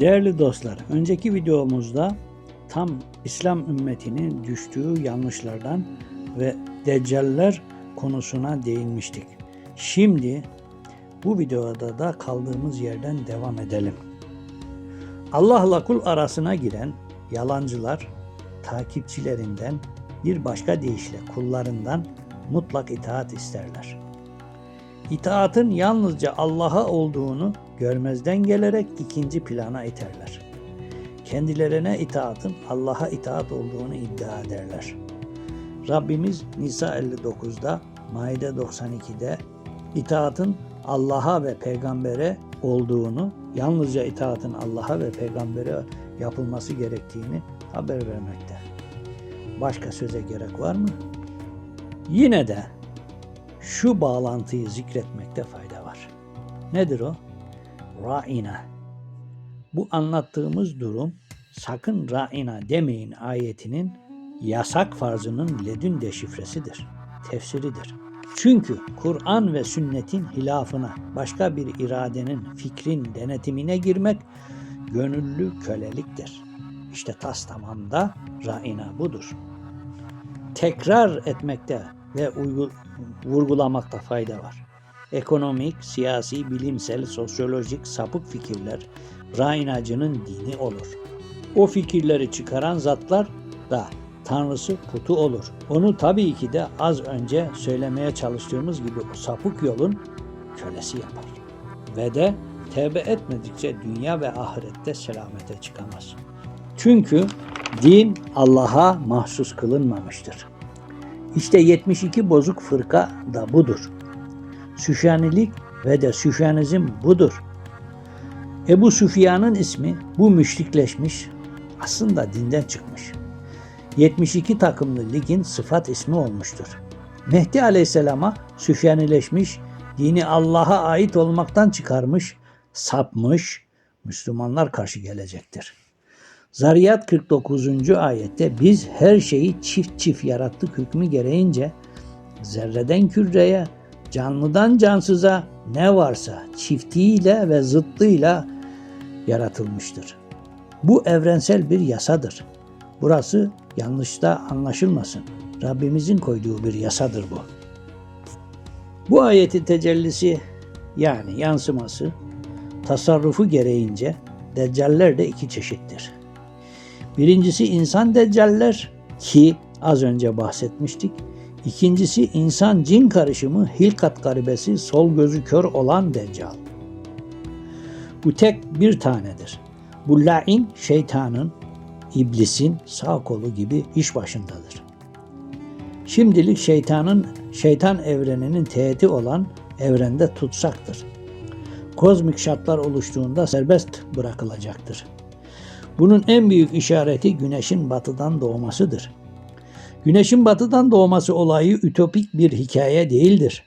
Değerli dostlar, önceki videomuzda tam İslam ümmetinin düştüğü yanlışlardan ve deccaller konusuna değinmiştik. Şimdi bu videoda da kaldığımız yerden devam edelim. Allah'la kul arasına giren yalancılar takipçilerinden bir başka deyişle kullarından mutlak itaat isterler. İtaatın yalnızca Allah'a olduğunu görmezden gelerek ikinci plana iterler. Kendilerine itaatın Allah'a itaat olduğunu iddia ederler. Rabbimiz Nisa 59'da, Maide 92'de itaatın Allah'a ve peygambere olduğunu, yalnızca itaatın Allah'a ve peygambere yapılması gerektiğini haber vermekte. Başka söze gerek var mı? Yine de şu bağlantıyı zikretmekte fayda var. Nedir o? Ra'ina. Bu anlattığımız durum sakın ra'ina demeyin ayetinin yasak farzının ledün deşifresidir, tefsiridir. Çünkü Kur'an ve sünnetin hilafına başka bir iradenin, fikrin denetimine girmek gönüllü köleliktir. İşte tas tamamda ra'ina budur. Tekrar etmekte ve vurgulamakta fayda var. Ekonomik, siyasi, bilimsel, sosyolojik sapık fikirler ra'inacının dini olur. O fikirleri çıkaran zatlar da tanrısı putu olur. Onu tabii ki de az önce söylemeye çalıştığımız gibi o sapık yolun kölesi yapar. Ve de tevbe etmedikçe dünya ve ahirette selamete çıkamaz. Çünkü din Allah'a mahsus kılınmamıştır. İşte 72 bozuk fırka da budur. Süfyanilik ve de Süfyanizm budur. Ebu Süfyan'ın ismi bu müşrikleşmiş, aslında dinden çıkmış. 72 takımlı ligin sıfat ismi olmuştur. Mehdi Aleyhisselam'a Süfyanileşmiş, dini Allah'a ait olmaktan çıkarmış, sapmış Müslümanlar karşı gelecektir. Zariyat 49. ayette biz her şeyi çift çift yarattık hükmü gereğince zerreden küreye, canlıdan cansıza ne varsa çiftiyle ve zıttıyla yaratılmıştır. Bu evrensel bir yasadır. Burası yanlışta anlaşılmasın. Rabbimizin koyduğu bir yasadır bu. Bu ayetin tecellisi yani yansıması tasarrufu gereğince deccaller de iki çeşittir. Birincisi insan deccaller ki az önce bahsetmiştik. İkincisi insan cin karışımı hilkat garibesi sol gözü kör olan deccal. Bu tek bir tanedir. Bu lain şeytanın, iblisin sağ kolu gibi iş başındadır. Şimdilik şeytanın şeytan evreninin teğeti olan evrende tutsaktır. Kozmik şartlar oluştuğunda serbest bırakılacaktır. Bunun en büyük işareti güneşin batıdan doğmasıdır. Güneşin batıdan doğması olayı ütopik bir hikaye değildir.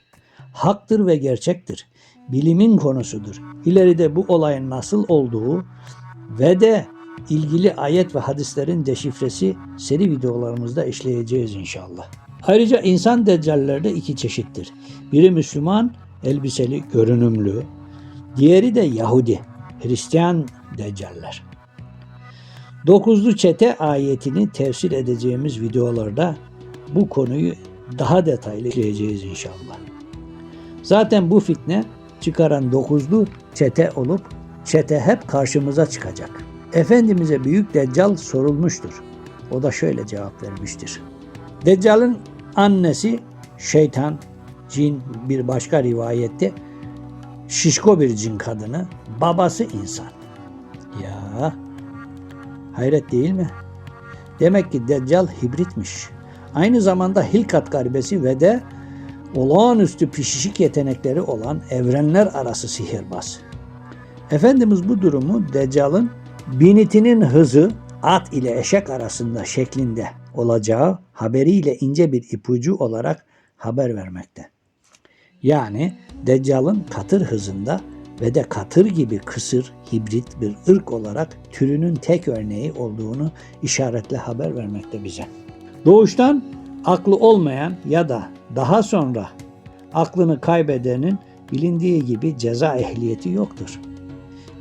Haktır ve gerçektir. Bilimin konusudur. İleride bu olayın nasıl olduğu ve de ilgili ayet ve hadislerin deşifresi seri videolarımızda işleyeceğiz inşallah. Ayrıca insan deccaller de iki çeşittir. Biri Müslüman, elbiseli, görünümlü. Diğeri de Yahudi, Hristiyan deccaller. Dokuzlu çete ayetini tefsir edeceğimiz videolarda bu konuyu daha detaylı işleyeceğiz inşallah. Zaten bu fitne çıkaran dokuzlu çete olup çete hep karşımıza çıkacak. Efendimiz'e büyük deccal sorulmuştur. O da şöyle cevap vermiştir. Deccal'ın annesi şeytan, cin bir başka rivayette şişko bir cin kadını, babası insan. Ya hayret değil mi? Demek ki Deccal hibritmiş. Aynı zamanda Hilkat garibesi ve de olağanüstü pişişik yetenekleri olan evrenler arası sihirbaz. Efendimiz bu durumu Deccal'ın binitinin hızı at ile eşek arasında şeklinde olacağı haberiyle ince bir ipucu olarak haber vermekte. Yani Deccal'ın katır hızında ve de katır gibi kısır, hibrit bir ırk olarak türünün tek örneği olduğunu işaretle haber vermekte bize. Doğuştan aklı olmayan ya da daha sonra aklını kaybedenin bilindiği gibi ceza ehliyeti yoktur.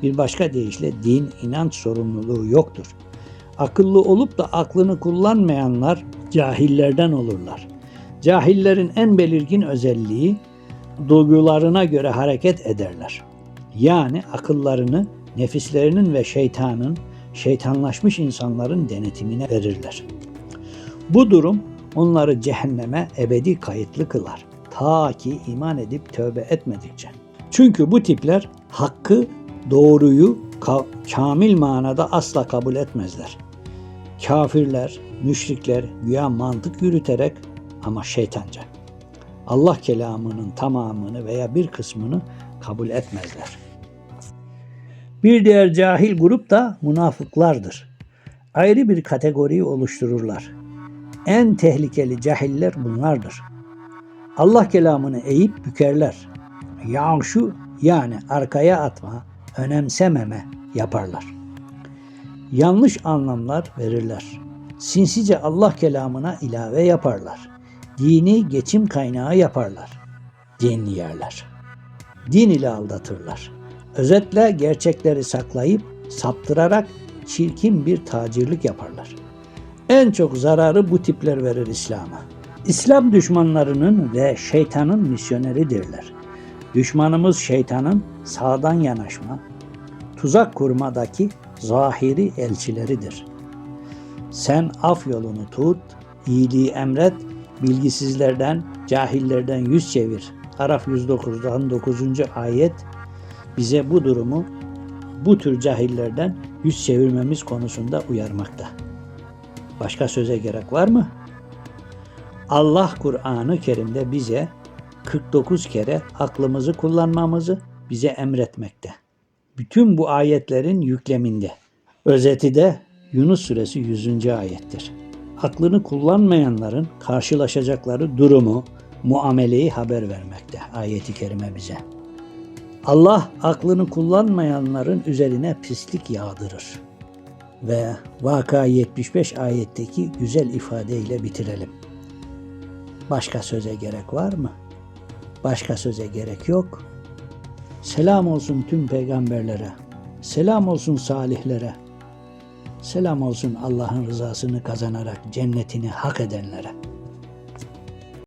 Bir başka deyişle din inanç sorumluluğu yoktur. Akıllı olup da aklını kullanmayanlar cahillerden olurlar. Cahillerin en belirgin özelliği duygularına göre hareket ederler. Yani akıllarını nefislerinin ve şeytanın, şeytanlaşmış insanların denetimine verirler. Bu durum onları cehenneme ebedi kayıtlı kılar. Ta ki iman edip tövbe etmedikçe. Çünkü bu tipler hakkı, doğruyu ka- kamil manada asla kabul etmezler. Kafirler, müşrikler güya mantık yürüterek ama şeytanca. Allah kelamının tamamını veya bir kısmını kabul etmezler. Bir diğer cahil grup da münafıklardır. Ayrı bir kategoriyi oluştururlar. En tehlikeli cahiller bunlardır. Allah kelamını eğip bükerler. Yağşu yani arkaya atma, önemsememe yaparlar. Yanlış anlamlar verirler. Sinsice Allah kelamına ilave yaparlar. Dini geçim kaynağı yaparlar. Dinli yerler. Din ile aldatırlar. Özetle gerçekleri saklayıp saptırarak çirkin bir tacirlik yaparlar. En çok zararı bu tipler verir İslam'a. İslam düşmanlarının ve şeytanın misyoneridirler. Düşmanımız şeytanın sağdan yanaşma, tuzak kurmadaki zahiri elçileridir. Sen af yolunu tut, iyiliği emret, bilgisizlerden, cahillerden yüz çevir. Araf 109'dan 9. ayet bize bu durumu bu tür cahillerden yüz çevirmemiz konusunda uyarmakta. Başka söze gerek var mı? Allah Kur'an-ı Kerim'de bize 49 kere aklımızı kullanmamızı bize emretmekte. Bütün bu ayetlerin yükleminde. Özeti de Yunus suresi 100. ayettir. Aklını kullanmayanların karşılaşacakları durumu, muameleyi haber vermekte ayeti kerime bize. Allah aklını kullanmayanların üzerine pislik yağdırır. Ve Vaka 75 ayetteki güzel ifadeyle bitirelim. Başka söze gerek var mı? Başka söze gerek yok. Selam olsun tüm peygamberlere. Selam olsun salihlere. Selam olsun Allah'ın rızasını kazanarak cennetini hak edenlere.